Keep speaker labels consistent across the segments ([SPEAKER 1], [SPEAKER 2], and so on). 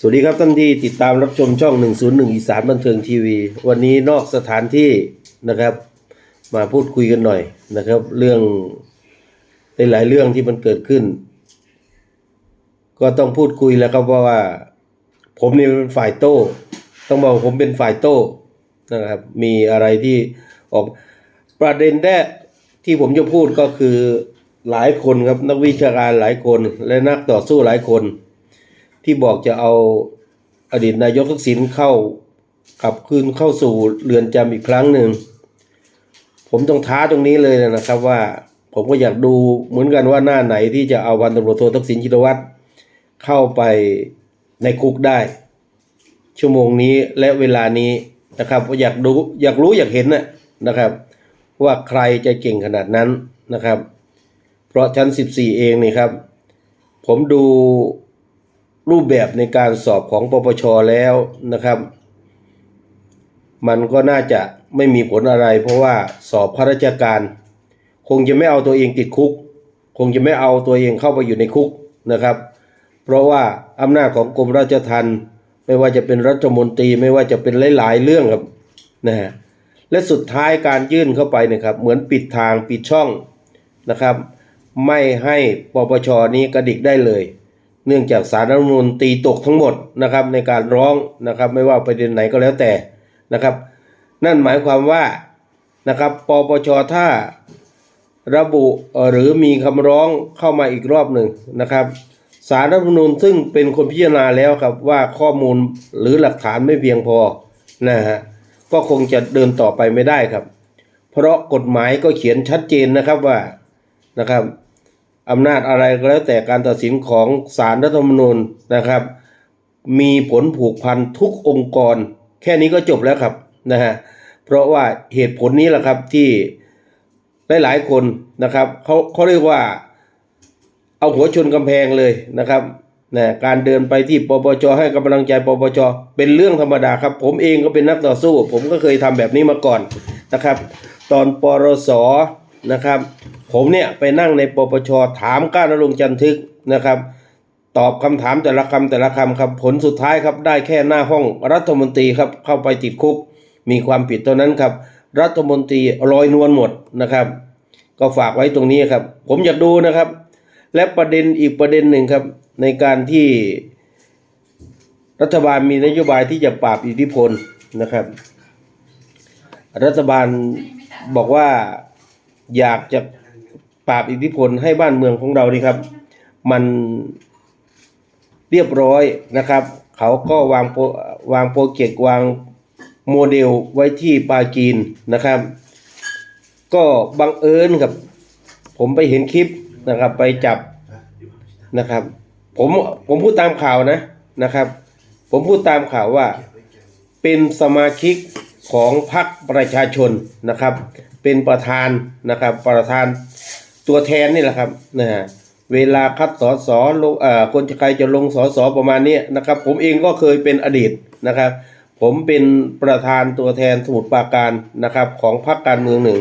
[SPEAKER 1] สวัสดีครับท่านที่ติดตามรับชมช่อง 101 อีสานบันเทิงทีวี วันนี้นอกสถานที่นะครับ มาพูดคุยกันหน่อยนะครับ เรื่องหลายๆเรื่องที่มันเกิดขึ้น ก็ต้องพูดคุยแล้วครับว่าว่า ผมนี่เป็นฝ่ายโต้ ต้องบอกผมเป็นฝ่ายโต้นะครับ มีอะไรที่ออกประเด็นแรกที่ผมจะพูดก็คือหลายคนครับนักวิชาการหลายคน และนักต่อสู้หลายคน ที่บอกจะเอาอดีตนายกทักษิณเข้ากลับคืนเข้าสู่เรือนจำอีกครั้งหนึ่ง ผมต้องท้าตรงนี้เลยนะครับว่าผมก็อยากดูเหมือนกันว่าหน้าไหนที่จะเอาพันตำรวจโททักษิณชินวัตรเข้าไปในคุกได้ ชั่วโมงนี้และเวลานี้นะครับอยากดูอยากรู้อยากเห็นนะนะครับ ว่าใครจะเก่งขนาดนั้นนะครับ เพราะชั้น 14 เองนี่ครับ ผมดู รูปแบบในการสอบของปปชแล้วนะครับ มันก็น่าจะไม่มีผลอะไร เพราะว่าสอบข้าราชการ คงจะไม่เอาตัวเองติดคุก คงจะไม่เอาตัวเองเข้าไปอยู่ในคุกนะครับ เพราะว่าอำนาจของกรมราชทัณฑ์ไม่ว่าจะเป็นรัฐมนตรีไม่ว่าจะเป็นหลาย ๆ เรื่องครับนะฮะและสุดท้ายการยื่นเข้าไปนะครับ เหมือนปิดทางปิดช่องนะครับ ไม่ให้ปปชนี้กระดิกได้เลย เนื่องจากสารรัฐมนูญตีตกทั้งหมดนะครับในการร้องนะครับ ไม่ว่าประเด็นไหนก็แล้วแต่นะครับ นั่นหมายความว่านะครับปปชถ้าระบุหรือมีคำร้องเข้ามาอีกรอบหนึ่งนะครับสารรัฐมนูญซึ่งเป็นคนพิจารณาแล้วครับว่าข้อมูลหรือหลักฐานไม่เพียงพอนะฮะก็คงจะเดินต่อไปไม่ได้ครับ เพราะกฎหมายก็เขียนชัดเจนนะครับว่านะครับ อำนาจอะไรก็แล้วแต่การตัดสินของศาลรัฐธรรมนูญนะครับ มีผลผูกพันทุกองค์กร แค่นี้ก็จบแล้วครับนะฮะเพราะว่าเหตุผลนี้แหละครับที่หลายๆคนนะครับเขาเขาเรียกว่าเอาหัวชนกำแพงเลยนะครับนะการเดินไปที่ปปชให้กำลังใจปปชเป็นเรื่องธรรมดาครับ ผมเองก็เป็นนักต่อสู้ ผมก็เคยทำแบบนี้มาก่อนนะครับ ตอนปรสนะครับ ผมเนี่ยไปนั่งในปปชถามก้านรงจันทึกนะครับ ตอบคำถามแต่ละคำแต่ละคำครับ ผลสุดท้ายครับได้แค่หน้าห้องรัฐมนตรีครับเข้าไปติดคุก มีความผิดเท่านั้นครับ รัฐมนตรีลอยนวลหมดนะครับ ก็ฝากไว้ตรงนี้ครับ ผมอยากดูนะครับ และประเด็นอีกประเด็นหนึ่งครับ ในการที่รัฐบาลมีนโยบายที่จะปราบอิทธิพลนะครับ รัฐบาลบอกว่าอยากจะ ปราบอิทธิพลให้บ้านเมืองของเราดีครับ มันเรียบร้อยนะครับ เขาก็วางโปรวางโปรเจกต์วางโมเดลไว้ที่ปากีนนะครับ ก็บังเอิญครับ ผมไปเห็นคลิปนะครับ ไปจับนะครับ ผมผมพูดตามข่าวนะนะครับ ผมพูดตามข่าวว่า เป็นสมาชิกของพรรคประชาชนนะครับ เป็นประธานนะครับ ประธาน ตัวแทนนี่แหละครับนะฮะเวลาคัดสอสอลงอ่อคนใครจะลงสอสอประมาณนี้นะครับ ผมเองก็เคยเป็นอดีตนะครับ ผมเป็นประธานตัวแทนสมุทรปราการนะครับของพรรคการเมืองหนึ่ง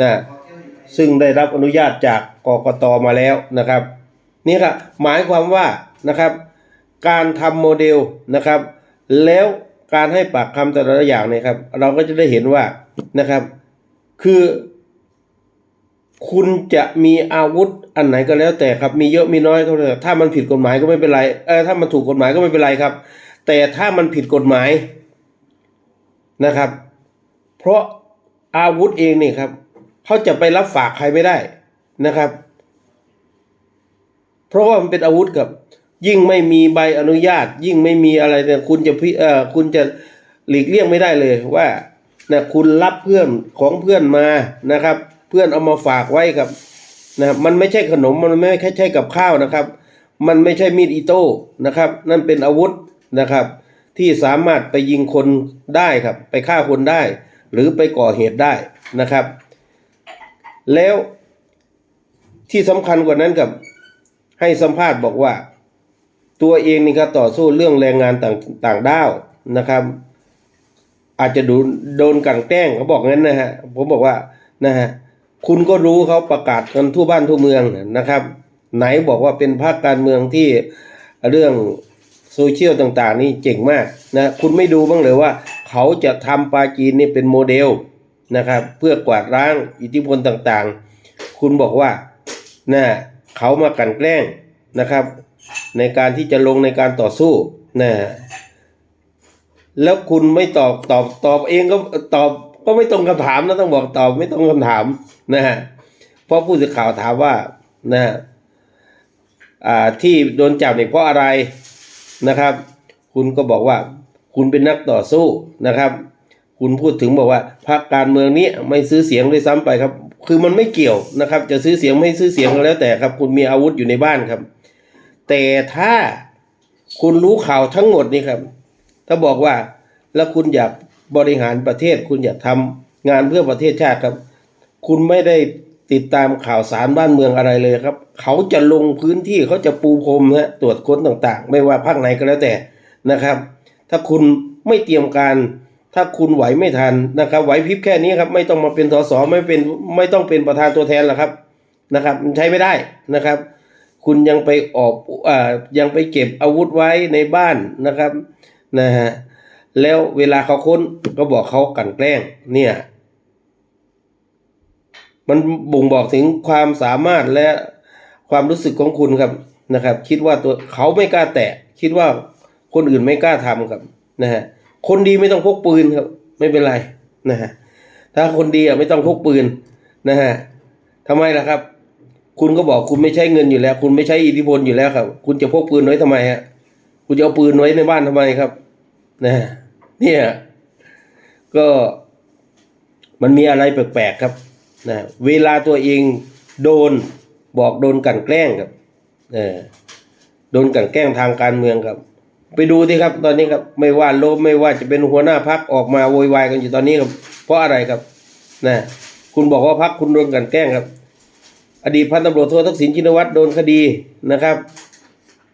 [SPEAKER 1] นะซึ่งได้รับอนุญาตจากกกตมาแล้วนะครับ นี่ครับหมายความว่านะครับ การทำโมเดลนะครับ แล้วการให้ปากคำแต่ละอย่างเนี่ยครับ เราก็จะได้เห็นว่านะครับ คือ คุณจะมีอาวุธอันไหนก็แล้วแต่ครับมีเยอะมีน้อยก็แล้วแต่ถ้ามันผิดกฎหมายก็ไม่เป็นไรเออถ้ามันถูกกฎหมายก็ไม่เป็นไรครับ แต่ถ้ามันผิดกฎหมายนะครับ เพราะอาวุธเองนี่ครับเขาจะไปรับฝากใครไม่ได้นะครับ เพราะว่ามันเป็นอาวุธกับ ยิ่งไม่มีใบอนุญาต ยิ่งไม่มีอะไรเนี่ยคุณจะพิเออคุณจะหลีกเลี่ยงไม่ได้เลยว่านะคุณรับเพื่อนของเพื่อนมานะครับ เพื่อนเอามาฝากไว้ครับนะบมันไม่ใช่ขนมมันไม่ใช่กับข้าวนะครับ มันไม่ใช่มีดอิโต้นะครับ นั่นเป็นอาวุธนะครับ ที่สามารถไปยิงคนได้ครับ ไปฆ่าคนได้ หรือไปก่อเหตุได้นะครับ แล้วที่สำคัญกว่านั้นกับให้สัมภาษณ์บอกว่า ตัวเองนี่ครับต่อสู้เรื่องแรงงานต่างต่างด้าวนะครับ อาจจะโดนโดนกันแกล้งเขาบอกงั้นนะฮะผมบอกว่านะฮะ คุณก็รู้เขาประกาศกันทั่วบ้านทั่วเมืองนะครับ ไหนบอกว่าเป็นภาคการเมืองที่เรื่องโซเชียลต่างๆ นี่เจ๋งมากนะคุณไม่ดูบ้างเลยว่า เขาจะทำปาจีนนี่เป็นโมเดลนะครับเพื่อกวาดล้างอิทธิพลต่างๆ คุณบอกว่านะเขามากันแกล้งนะครับ ในการที่จะลงในการต่อสู้นะแล้วคุณไม่ตอบตอบตอบเองก็ตอบ ก็ไม่ตรงคำถามนะต้องบอกตอบไม่ตรงคำถามนะฮะเพราะผู้สื่อข่าวถามว่านะฮะอ่าที่โดนจับเนี่ยเพราะอะไรนะครับ คุณก็บอกว่า คุณเป็นนักต่อสู้นะครับ คุณพูดถึงบอกว่าพรรคการเมืองนี้ไม่ซื้อเสียงด้วยซ้ำไปครับ คือมันไม่เกี่ยวนะครับ จะซื้อเสียงไม่ซื้อเสียงก็แล้วแต่ครับ คุณมีอาวุธอยู่ในบ้านครับ แต่ถ้าคุณรู้ข่าวทั้งหมดนี่ครับ ถ้าบอกว่าแล้วคุณอยาก บริหารประเทศ คุณอยากทำงานเพื่อประเทศชาติครับ คุณไม่ได้ติดตามข่าวสารบ้านเมืองอะไรเลยครับ เขาจะลงพื้นที่เขาจะปูพรมนะตรวจค้นต่างๆ ไม่ว่าภาคไหนก็แล้วแต่นะครับ ถ้าคุณไม่เตรียมการ ถ้าคุณไหวไม่ทันนะครับไหวพริบแค่นี้ครับไม่ต้องมาเป็นสสไม่เป็นไม่ต้องเป็นประธานตัวแทนหรอกครับนะครับใช้ไม่ได้นะครับ คุณยังไปออกอ่ายังไปเก็บอาวุธไว้ในบ้านนะครับนะฮะ แล้วเวลาเขาค้นก็บอกเขากันแกล้ง เนี่ย มันบ่งบอกถึงความสามารถและความรู้สึกของคุณครับนะครับ คิดว่าตัวเขาไม่กล้าแตะ คิดว่าคนอื่นไม่กล้าทำครับนะฮะคนดีไม่ต้องพกปืนครับ ไม่เป็นไรนะฮะถ้าคนดีอะไม่ต้องพกปืนนะฮะทำไมล่ะครับ คุณก็บอกคุณไม่ใช้เงินอยู่แล้ว คุณไม่ใช้อิทธิพลอยู่แล้วครับ คุณจะพกปืนไว้ทำไมฮะคุณจะเอาปืนไว้ในบ้านทำไมครับ นะฮะ เนี่ย ก็มันมีอะไรแปลกๆครับนะเวลาตัวเองโดนบอกโดนกันแกล้งครับเออโดนกันแกล้งทางการเมืองครับ ไปดูสิครับ ตอนนี้ครับ ไม่ว่าโลมไม่ว่าจะเป็นหัวหน้าพักออกมาโวยวายกันอยู่ตอนนี้ครับ เพราะอะไรครับนะคุณบอกว่าพักคุณโดนกันแกล้งครับ อดีตพันตำรวจโททักษิณชินวัตรโดนคดีนะครับ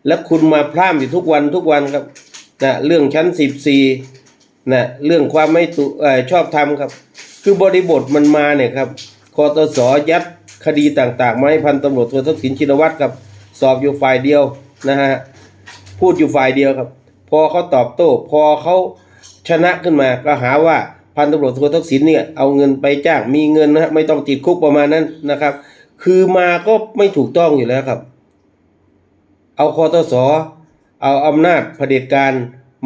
[SPEAKER 1] แล้วคุณมาพร่ำอยู่ทุกวันทุกวันครับนะเรื่องชั้นสิบสี่ นะเรื่องความไม่ตุอชอบธรรมครับ คือบริบทมันมาเนี่ยครับคอตสอยัดคดีต่างๆมาให้พันตำรวจโททักษิณชินวัตรครับ สอบอยู่ฝ่ายเดียวนะฮะพูดอยู่ฝ่ายเดียวครับ พอเขาตอบโต้พอเขาชนะขึ้นมาก็หาว่าพันตำรวจโททักษิณเนี่ยเอาเงินไปจ้างมีเงินนะฮะไม่ต้องติดคุกประมาณนั้นนะครับ คือมาก็ไม่ถูกต้องอยู่แล้วครับ เอาคอตสอเอาอำนาจเผด็จการ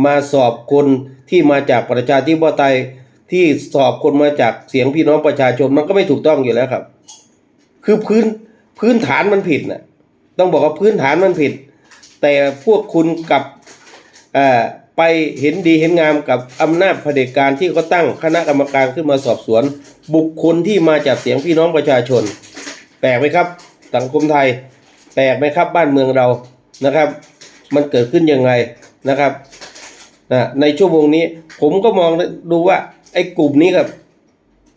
[SPEAKER 1] มาสอบคนที่มาจากประชาธิปไตยที่สอบคนมาจากเสียงพี่น้องประชาชนมันก็ไม่ถูกต้องอยู่แล้วครับ คือพื้นพื้นฐานมันผิดนะต้องบอกว่าพื้นฐานมันผิด แต่พวกคุณกับไปเห็นดีเห็นงามกับอำนาจเผด็จการที่เขาตั้งคณะกรรมการขึ้นมาสอบสวน บุคคลที่มาจากเสียงพี่น้องประชาชน แปลกไหมครับ สังคมไทย แปลกไหมครับบ้านเมืองเรานะครับ มันเกิดขึ้นยังไงนะครับ นะในชั่วโมงนี้ ผมก็มองดูว่าไอ้กลุ่มนี้ครับ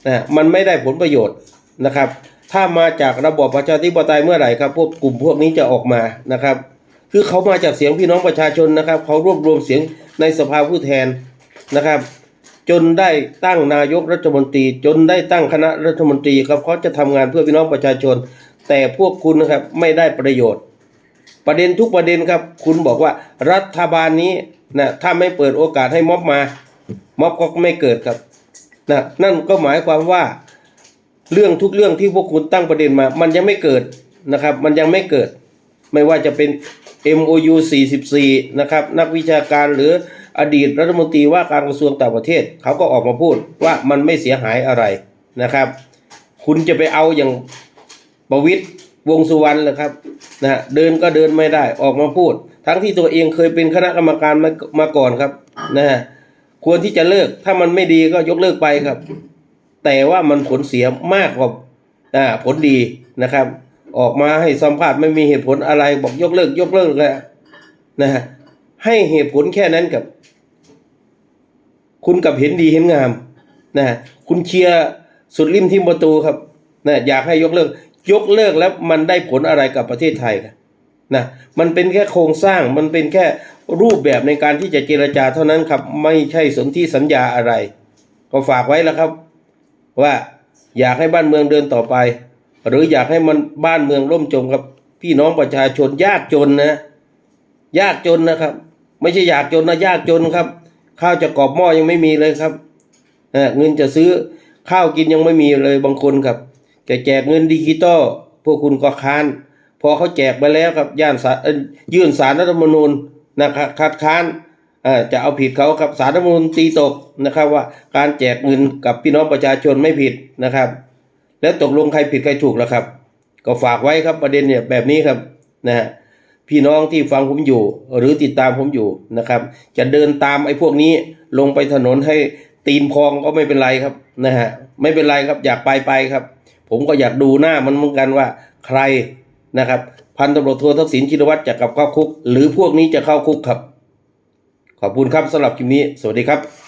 [SPEAKER 1] นะมันไม่ได้ผลประโยชน์นะครับ ถ้ามาจากระบอบประชาธิปไตยเมื่อไหร่ครับ พวกกลุ่มพวกนี้จะออกมานะครับ คือเขามาจากเสียงพี่น้องประชาชนนะครับ เขารวบรวมเสียงในสภาผู้แทนนะครับ จนได้ตั้งนายกรัฐมนตรี จนได้ตั้งคณะรัฐมนตรีครับเขาจะทำงานเพื่อพี่น้องประชาชน แต่พวกคุณนะครับไม่ได้ประโยชน์ ประเด็นทุกประเด็นครับ คุณบอกว่ารัฐบาลนี้นะถ้าไม่เปิดโอกาสให้ม็อบมา ม็อบก็ไม่เกิดครับนะนั่นก็หมายความว่าเรื่องทุกเรื่องที่พวกคุณตั้งประเด็นมา มันยังไม่เกิดนะครับ มันยังไม่เกิด ไม่ว่าจะเป็น MOU 44 นะครับ นักวิชาการหรืออดีตรัฐมนตรีว่าการกระทรวงต่างประเทศ เขาก็ออกมาพูดว่ามันไม่เสียหายอะไรนะครับ คุณจะไปเอาอย่างประวิตย วงสุวรรณเหรอครับนะเดินก็เดินไม่ได้ออกมาพูด ทั้งที่ตัวเองเคยเป็นคณะกรรมการมามาก่อนครับนะฮะควรที่จะเลิกถ้ามันไม่ดีก็ยกเลิกไปครับ แต่ว่ามันผลเสียมากกว่าอ่าผลดีนะครับ ออกมาให้สัมภาษณ์ไม่มีเหตุผลอะไรบอกยกเลิก ยกเลิกเลยนะฮะให้เหตุผลแค่นั้นกับ คุณกับเห็นดีเห็นงามนะฮะคุณเชียร์สุดริมทิมประตูครับนะอยากให้ยกเลิก ยกเลิกแล้วมันได้ผลอะไรกับประเทศไทยนะมันเป็นแค่โครงสร้างมันเป็นแค่รูปแบบในการที่จะเจรจาเท่านั้นครับ ไม่ใช่สนธิสัญญาอะไร ก็ฝากไว้แล้วครับ ว่าอยากให้บ้านเมืองเดินต่อไป หรืออยากให้มันบ้านเมืองร่มจมครับพี่น้องประชาชนยากจนนะ ยากจนนะครับ ไม่ใช่อยากจนนะยากจนครับ ข้าวจะกรอบหม้อยังไม่มีเลยครับเงินจะซื้อข้าวกินยังไม่มีเลยบางคนครับ จะแจกเงินดิจิตอลพวกคุณก็ค้าน พอเขาแจกไปแล้วครับย่านสารยื่นสารรัฐธรรมนูญนะครับคัดค้านจะเอาผิดเขาครับสารรัฐธรรมนูญตีตกนะครับว่าการแจกเงินกับพี่น้องประชาชนไม่ผิดนะครับ แล้วตกลงใครผิดใครถูกแล้วครับ ก็ฝากไว้ครับประเด็นเนี่ยแบบนี้ครับนะฮะพี่น้องที่ฟังผมอยู่ หรือติดตามผมอยู่นะครับ จะเดินตามไอ้พวกนี้ลงไปถนนให้ตีนพองก็ไม่เป็นไรครับนะฮะไม่เป็นไรครับอยากไปไปครับ ผมก็อยากดูหน้ามันเหมือนกันว่าใครนะครับ พันตำรวจโททักษิณชินวัตรจะกลับเข้าคุก หรือพวกนี้จะเข้าคุกครับ ขอบคุณครับสำหรับคลิปนี้ สวัสดีครับ